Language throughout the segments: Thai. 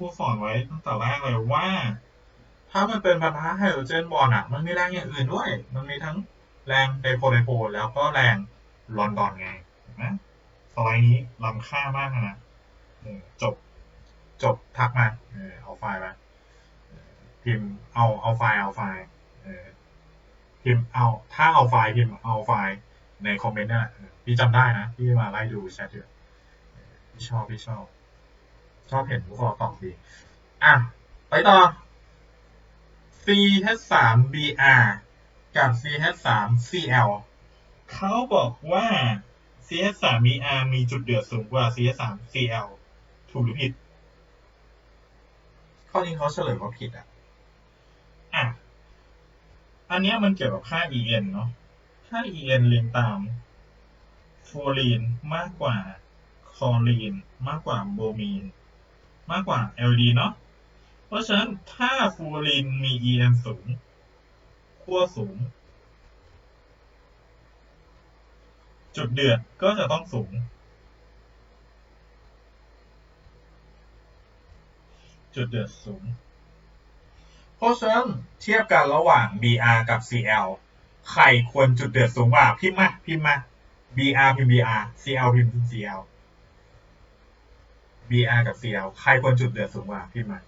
รูสอนไว้ตั้งแต่แรกเลยว่า ถ้ามันเป็นปะทะไฮโดรเจนบอลอะมันมีแรงอย่างอื่นด้วย มันมีทั้งแรงไดโพไดโพแล้วก็แรงลอนดอนไงเห็นไหมสไลด์นี้ล้ำค่ามากนะจบจบทักมาเอาไฟล์มาพิมพ์เอาเอาไฟล์เอาไฟล์พิมพ์เอาถ้าเอาไฟล์พิมพ์เอาไฟล์ในคอมเมนต์นั่นแหละพี่จำได้นะ พี่มาไล่ดูแชทอยู่เออพี่ชอบพี่ชอบ ชอบเห็นพวกเราตอบดีอะ ไปต่อ CH3BR กับ CH3CL เขาบอกว่า CH3BR มีจุดเดือดสูงกว่า CH3CL ถูกหรือผิด ข้อนี้เขาเฉลยว่าผิดอะ อะ อันเนี้ยมันเกี่ยวกับค่า EN เนาะ ค่า EN เรียงตามฟลูออรีนมากกว่าคลอรีนมากกว่าโบมีน มากกว่า LD เนาะ เพราะฉะนั้นถ้าฟูรีนมี EN สูงขั้วสูง จุดเดือดก็จะต้องสูง จุดเดือดสูง เพราะฉะนั้นเทียบกันระหว่าง BR กับ CL ใครควรจุดเดือดสูงกว่าพิมพ์มาพิมพ์มา BR พิมพ์ BR CL พิมพ์ CL BR กับ CL ใครควรจุดเดือดสูงกว่าพิมพ์มา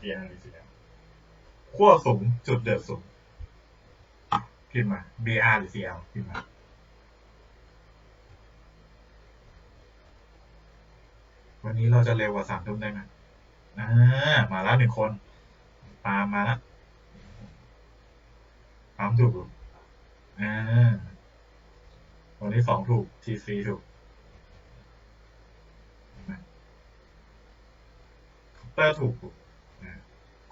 BR หรือ CL ขั้วสูงจุดเดือดสูงพิมพ์มา BR หรือ CL พิมพ์มาวันนี้เราจะเร็วกว่าสามทุ่มได้ไหมอ่ามาแล้วหนึ่งคนตามมาแล้วตามถูกอ่าวันที่สองถูก TC ถูกคอป เตอร์ถูก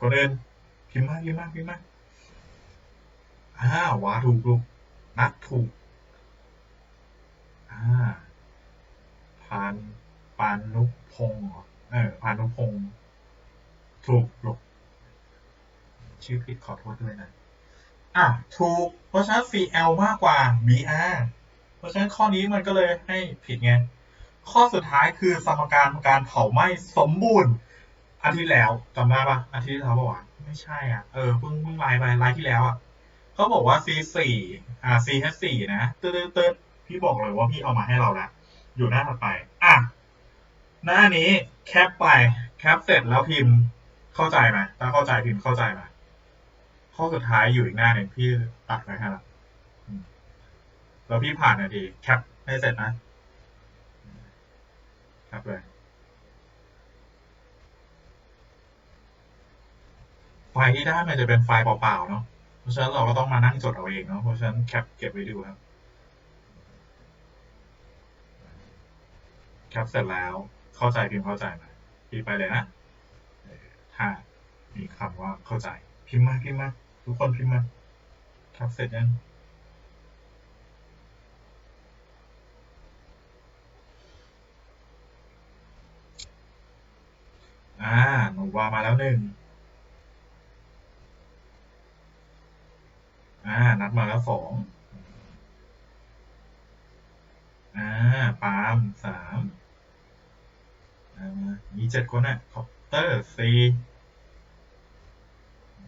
คนอื่นพิมพ์มากพิมพ์มากพิมพ์มากอ่าวาถูกลูกนัดถูกอ่าพานปานนุพงศ์เหรอเออพานุพงศ์ถูกลูกชื่อผิดขอโทษด้วยนะอะถูก เพราะฉะนั้น CL มากกว่า BR เพราะฉะนั้นข้อนี้มันก็เลยให้ผิดไง ข้อสุดท้ายคือสมการการเผาไหม้สมบูรณ์ อาทิตย์แล้วจำได้ปะอาทิตย์ที่แล้วบอกว่าไม่ใช่อะเออเพิ่งเพิ่งไลน์ไปไลน์ที่แล้วอะเขาบอกว่า C4 อ่า CH4 นะตึ๊ดตึ๊ดตึ๊ดพี่บอกเลยว่าพี่เอามาให้เราแล้วอยู่หน้าถัดไป อะ หน้านี้แคปไปแคปเสร็จแล้วพิมพ์เข้าใจไหมถ้าเข้าใจพิมพ์เข้าใจไหมข้อสุดท้ายอยู่อีกหน้าหนึ่งพี่ตัดไว้ให้ละแล้วพี่ผ่านนาทีแคปให้เสร็จนะแคปเลย ไฟล์ที่ได้มันจะเป็นไฟล์เปล่าๆเนาะเพราะฉะนั้นเราก็ต้องมานั่งจดเอาเองเนาะเพราะฉะนั้นแคปเก็บไว้ดูครับแคปเสร็จแล้วเข้าใจพิมพ์เข้าใจไหมพิมพ์ไปเลยนะถ้ามีคำว่าเข้าใจพิมพ์มาพิมพ์มาทุกคนพิมพ์มาแคปเสร็จยังอ่าหนูว่ามาแล้วหนึ่งอ่า นัดมาแล้วสองอ่า ปาล์มสามอ่ามี เจ็ดคนอะคอปเตอร์สี่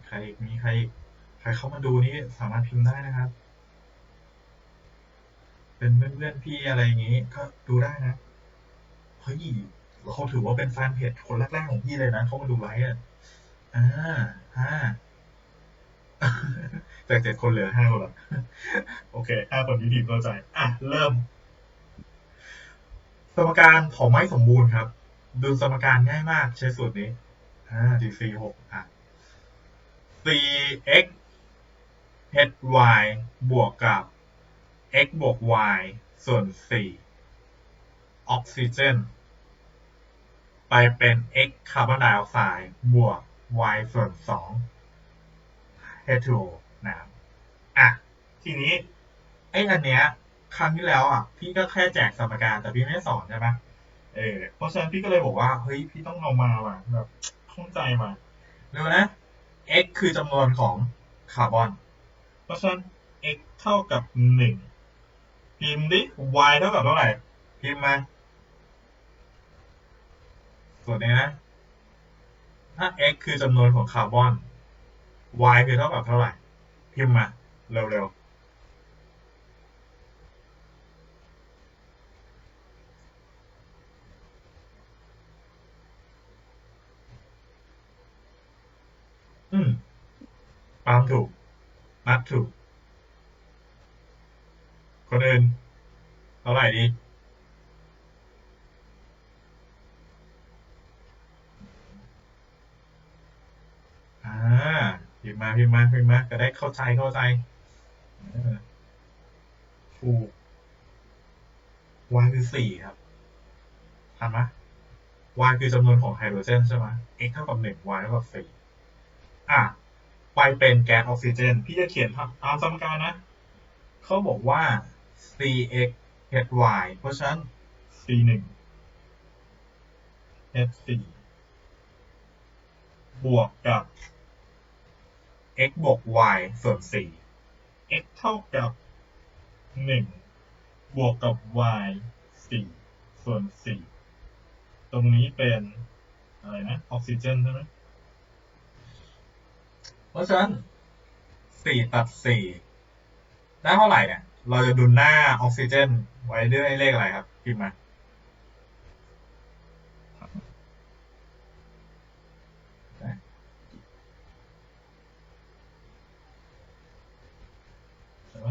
ใครมีใคร ใครเข้ามาดูนี่สามารถพิมพ์ได้นะครับ เป็นเพื่อนๆพี่อะไรอย่างงี้ ก็ดูได้นะเฮ้ยเขาถือว่าเป็นแฟนเพจคนแรกๆของพี่เลยนะเข้ามาดูไลฟ์อะอ่าห้าจากเจ็ดคนเหลือห้าคนละโอเคห้าคนนี้ทีมเข้าใจ อะ เริ่ม สมการเผาไม้สมบูรณ์ครับ ดูสมการง่ายมากใช้สูตรนี้อ่า dc หกอะ cx hy บวกกับ x บวก y ส่วน4ออกซิเจน ไปเป็น x คาร์บอนไดออกไซด์บวก y ส่วน2 H2O น้ำอะ ทีนี้ ไอ้อันเนี้ย ครั้งที่แล้วอะ พี่ก็แค่แจกสมการแต่พี่ไม่สอนใช่ไหม เออเพราะฉะนั้นพี่ก็เลยบอกว่าเฮ้ยพี่ต้องเอามาว่ะแบบเข้าใจมาดูนะ x คือจำนวนของคาร์บอน เพราะฉะนั้น x เท่ากับหนึ่งพิมพ์ดิ y เท่ากับเท่าไหร่พิมพ์มาส่วนนี้นะ ถ้า x คือจำนวนของคาร์บอน y คือเท่ากับเท่าไหร่พิมพ์มาเร็วๆ อืม ปาล์มถูก นัดถูกคนอื่นเท่าไหร่ดีอ่าพิมพ์มาพิมพ์มาพิมพ์มาจะได้เข้าใจเข้าใจถูก y คือสี่ครับทันไหม y คือจำนวนของไฮโดรเจนใช่ไหม x เท่ากับหนึ่ง y เท่ากับสี่อะ ไปเป็นแก๊สออกซิเจน พี่จะเขียนตามสมการนะ เขาบอกว่า cx hy เพราะฉะนั้น c หนึ่ง h สี่บวกกับ x บวก y ส่วน 4 x เท่ากับ 1 บวกกับ y 4 ส่วน 4 ตรงนี้เป็น อะไรนะ ออกซิเจนใช่ไหม ราะฉะนั้น4ตัด4ได้เท่าไหร่เนี่ย เราจะดุลหน้าออกซิเจน ไว้ด้วยเลขอะไรครับพิมพ์มาใช่ไหม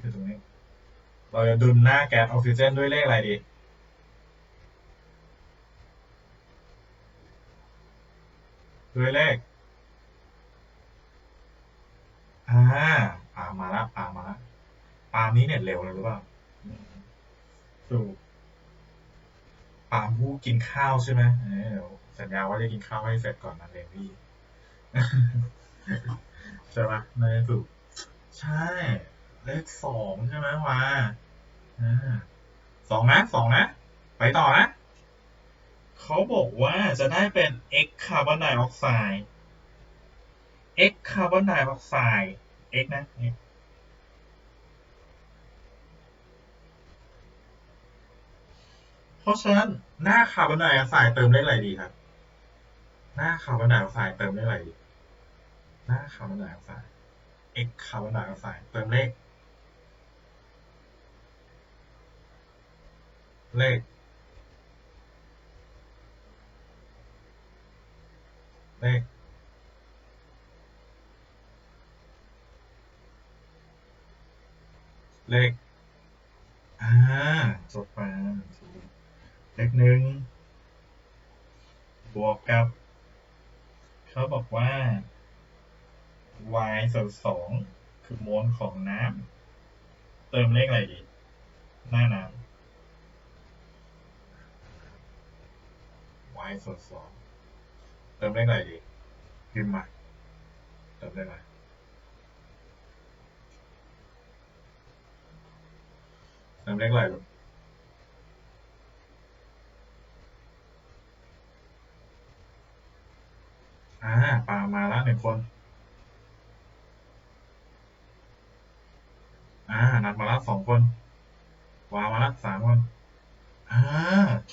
คือตรงนี้ เราจะดุลหน้าแก๊สออกซิเจนด้วยเลขอะไรดีด้วยเลข อ่าปาล์มมาละปาล์มมาละปาล์มนี้ เน็ตเร็วเลยหรือเปล่าถูกปาล์มผู้กินข้าวใช่ไหมเออเดี๋ยวสัญญาว่าจะกินข้าวให้เสร็จก่อนนะเรนพี่ใช่ปะน่าจะถูกใช่ เลขสองใช่ไหมวะอ่าสองนะสองนะ ไปต่อนะเขาบอกว่าจะได้เป็น x คาร์บอนไดออกไซด์ x คาร์บอนไดออกไซด์ x นะ x เพ ราะฉะนั้นหน้าคาร์บอนไดออกไซด์เติมเลขอะไรดีครับ หน้าคาร์บอนไดออกไซด์เติมเลขอะไรดี หน้าคาร์บอนไดออกไซด์ x คาร์บอนไดออกไซด์เติมเลข เลข เลขเลขอ่าจดไป เลขหนึ่งบวกกับ เขาบอกว่า y ส่วนสองคือมวลของน้ำเติมเลขอะไรดีหน้าน้ำ y ส่วนสองเติมเลขอะไรดีพิมพ์มาเติมเลขอะไรเติมเลขอะไรลูก อ่าปามาแล้วหนึ่งคน อ่า นัดมาแล้วสองคน วามาแล้วสามคน อ่า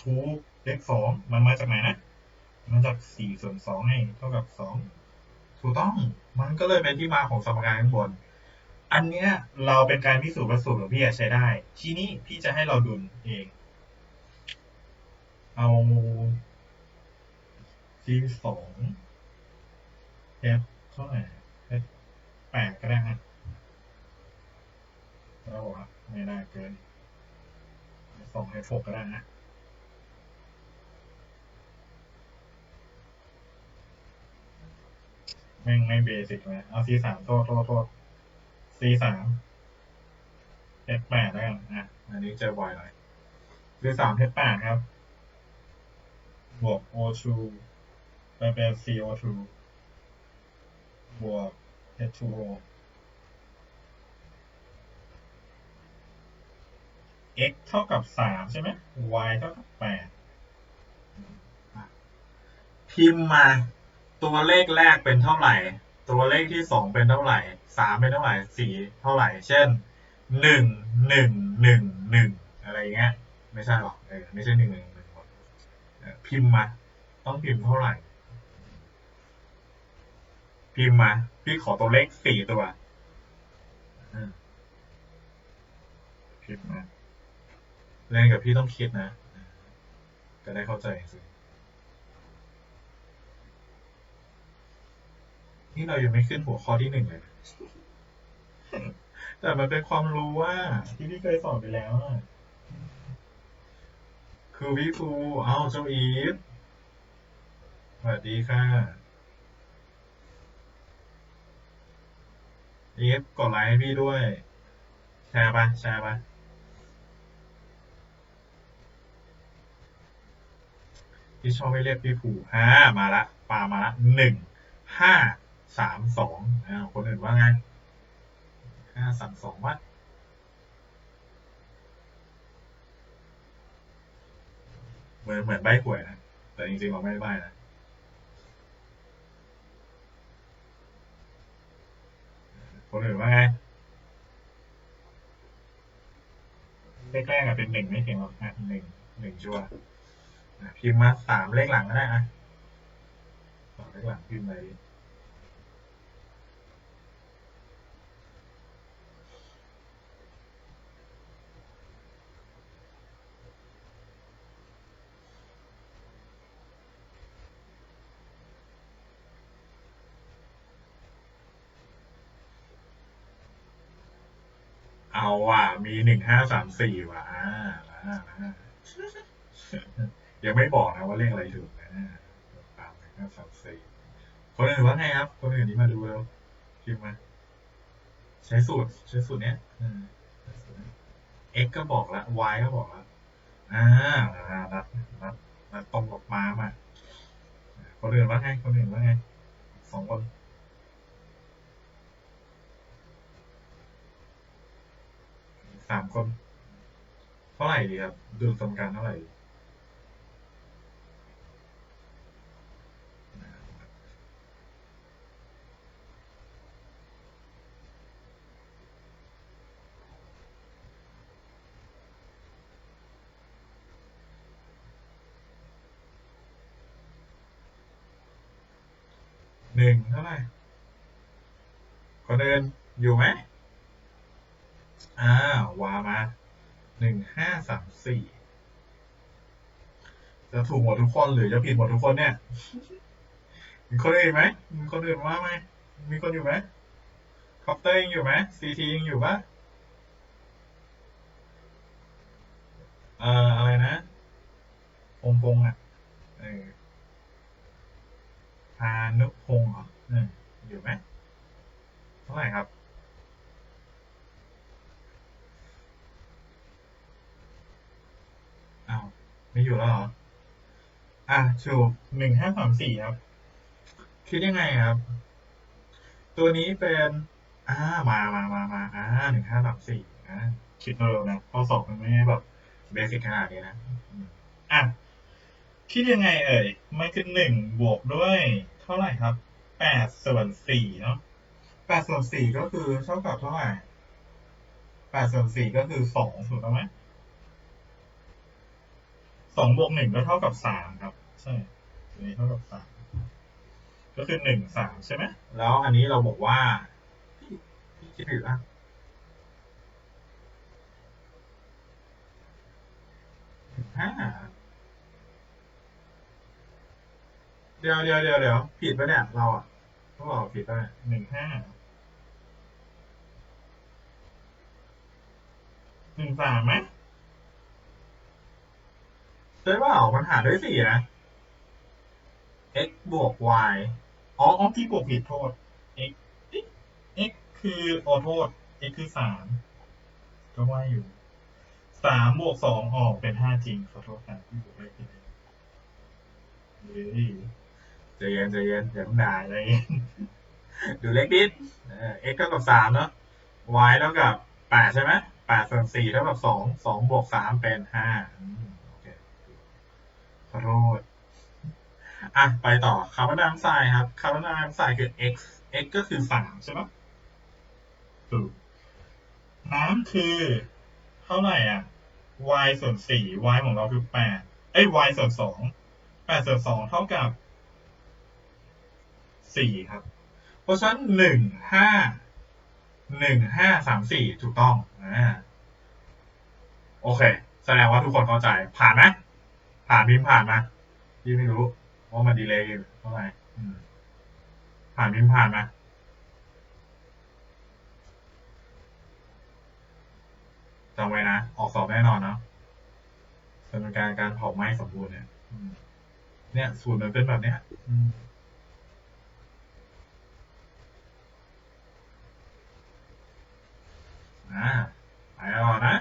ถูกเลขสองมันมาจากไหนนะมาจากสี่ส่วนสองให้เท่ากับสองถูกต้อง มันก็เลยเป็นที่มาของสมการข้างบน อันเนี้ยเราเป็นการพิสูจน์ว่าสูตรของพี่ใช้ได้ ทีนี้พี่จะให้เราดุลเอง เอา c สอง เทปเท่าไหร่เทปแปดก็ได้ฮะแล้วบอกว่าไม่ได้เกินสองเทปหกก็ได้นะแม่งไม่เบสิกเลยเอา C สามโทษโทษโทษ C สาม H แปดแล้วกันอะอันนี้เจอบ่อยหน่อย C สาม H แปดครับ บวก O2 ไปเป็น CO2 บวก H2O x เท่ากับสามใช่ไหม y เท่ากับแปดพิมพ์มา ตัวเลขแรกเป็นเท่าไหร่ ตัวเลขที่สองเป็นเท่าไหร่สามเป็นเท่าไหร่สี่เท่าไหร่ เช่นหนึ่งหนึ่งหนึ่งหนึ่งอะไรเงี้ย ไม่ใช่หรอก เออ ไม่ใช่หนึ่งหนึ่งหนึ่งหมดพิมพ์มา ต้องพิมพ์เท่าไหร่ พิมพ์มา พี่ขอตัวเลขสี่ตัวอืมพิมพ์มาเล่นกับพี่ต้องคิดนะ จะได้เข้าใจสินี่เรายังไม่ขึ้นหัวข้อที่หนึ่งเลย แต่มันเป็นความรู้ว่า ที่พี่เคยสอนไปแล้วอะคือพี่ครูเอ้าเจ้าอีฟสวัสดีค่ะ อีฟกดไลค์ให้พี่ด้วย แชร์ไป แชร์ไป พี่ชอบให้เรียกพี่ผูฮ่ามาละปามาละหนึ่งห้าสามสองคนอื่นว่าไงห้าสามสองวะเหมือนเหมือนใบหวยนะ แต่จริงๆเราไม่ได้ใบนะ คนอื่นว่าไงเลขแรกอะเป็นหนึ่งไม่เก่งหรอกนะหนึ่งหนึ่งชัวร์อะพิมพ์มาสามเลขหลังก็ได้อะสามเลขหลังพิมพ์ไป เอาว่ะมีหนึ่งห้าสามสี่ว่ะอ่าอ่าอ่ายังไม่บอกนะว่าเลขอะไรถูกนะตามหนึ่งห้าสามสี่คนอื่นว่าไงครับ คนอื่นนี้มาดูแล้วพิมพ์มาใช้สูตรใช้สูตรเนี้ยอืมใช้สูตรนี้ x ก็บอกแล้ว y ก็บอกแล้วอ่าอ่านัดนัดนัดตรงกับม้ามาคนอื่นว่าไงคนอื่นว่าไงสองคน สามคน เท่าไหร่ดีครับดูสมการเท่าไหร่หนึ่งเท่าไหร่คนอื่นอยู่ไหม อ้าววามาหนึ่งห้าสามสี่จะถูกหมดทุกคนหรือจะผิดหมดทุกคนเนี่ย มีคนอื่นไหมมีคนอื่นว่าไหมมีคนอยู่ไหมคอปเตอร์ยังอยู่ไหมซีทียังอยู่ปะเอ่ออะไรนะพงพงอะเออพานุพงษ์เหรอเอออยู่ไหมเท่าไหร่ครับ อ้าว ไม่อยู่แล้วเหรอ อะถูหนึ่งห้าสามสี่ครับ คิดยังไงครับ ตัวนี้เป็นอ่ามามามามาอ่าหนึ่งห้าสามสี่อ่าคิดเร็วนะข้อสอบมันไม่ได้แบบเบสิกขนาดนี้นะ อะ คิดยังไงเอ่ย ไมันคือหนึ่งบวกด้วย เท่าไหร่ครับแปดส่วนสี่เนาะแปดส่วนสี่ก็คือเท่ากับเท่าไหร่แปดส่วนสี่ก็คือสองถูกต้องไหม สองบวกหนึ่งก็เท่ากับสามครับ ใช่ตัวนี้เท่ากับสามก็คือหนึ่งสามใช่ไหมแล้วอันนี้เราบอกว่าพี่พี่คิดผิดละห้าเดี๋ยวเดี๋ยวเดี๋ยวเดี๋ยวผิดปะเนี่ยเราอะเขาบอกผิดปะเนี่ยหนึ่งห้าหนึ่งสามไหม ใช่เปล่ามันหารด้วยสี่นะ x บวก y อ๋ออ๋อที่บวกผิดโทษ x x คือโอโทษ x คือสามก็ว่าอยู่สามบวกสองออกเป็นห้าจริงขอโทษครับที่บวกเลขผิดเฮ้ยใจเย็นใจเย็นอย่าเพิ่งด่าใจเย็นดูเลขดิเออ x เท่ากับสามเนาะ y เท่ากับแปดใช่ไหมแปดส่วนสี่เท่ากับสองสองบวกสามเป็นห้า อโอเคขอโทษอะไปต่อคาร์บอนไดออกไซด์ครับคาร์บอนไดออกไซด์คือ x x ก็คือสามใช่ไหมถูกน้ำคือเท่าไหร่อะ y ส่วนสี่ y ของเราคือแปดเอ้ย y ส่วนสองแปดเศษสองเท่ากับสี่ครับ เพราะฉะนั้นหนึ่งห้าหนึ่งห้าสามสี่ถูกต้องอ่าโอเค แสดงว่าทุกคนเข้าใจผ่านไหม ผ่านพิมพ์ผ่านมาพี่ไม่รู้ว่ามันดีเลย์เท่าไหร่ผ่านพิมพ์ผ่านมาจำไว้นะ ออกสอบแน่นอนเนาะสมการการเผาไหม้สมบูรณ์เนี่ยเนี่ยสูตรมันเป็นแบบเนี้ยอ่าไปต่อนะ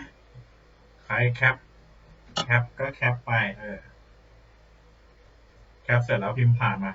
ใครแคป แคปก็แคปไปเออแคปเสร็จแล้วพิมพ์ผ่านมา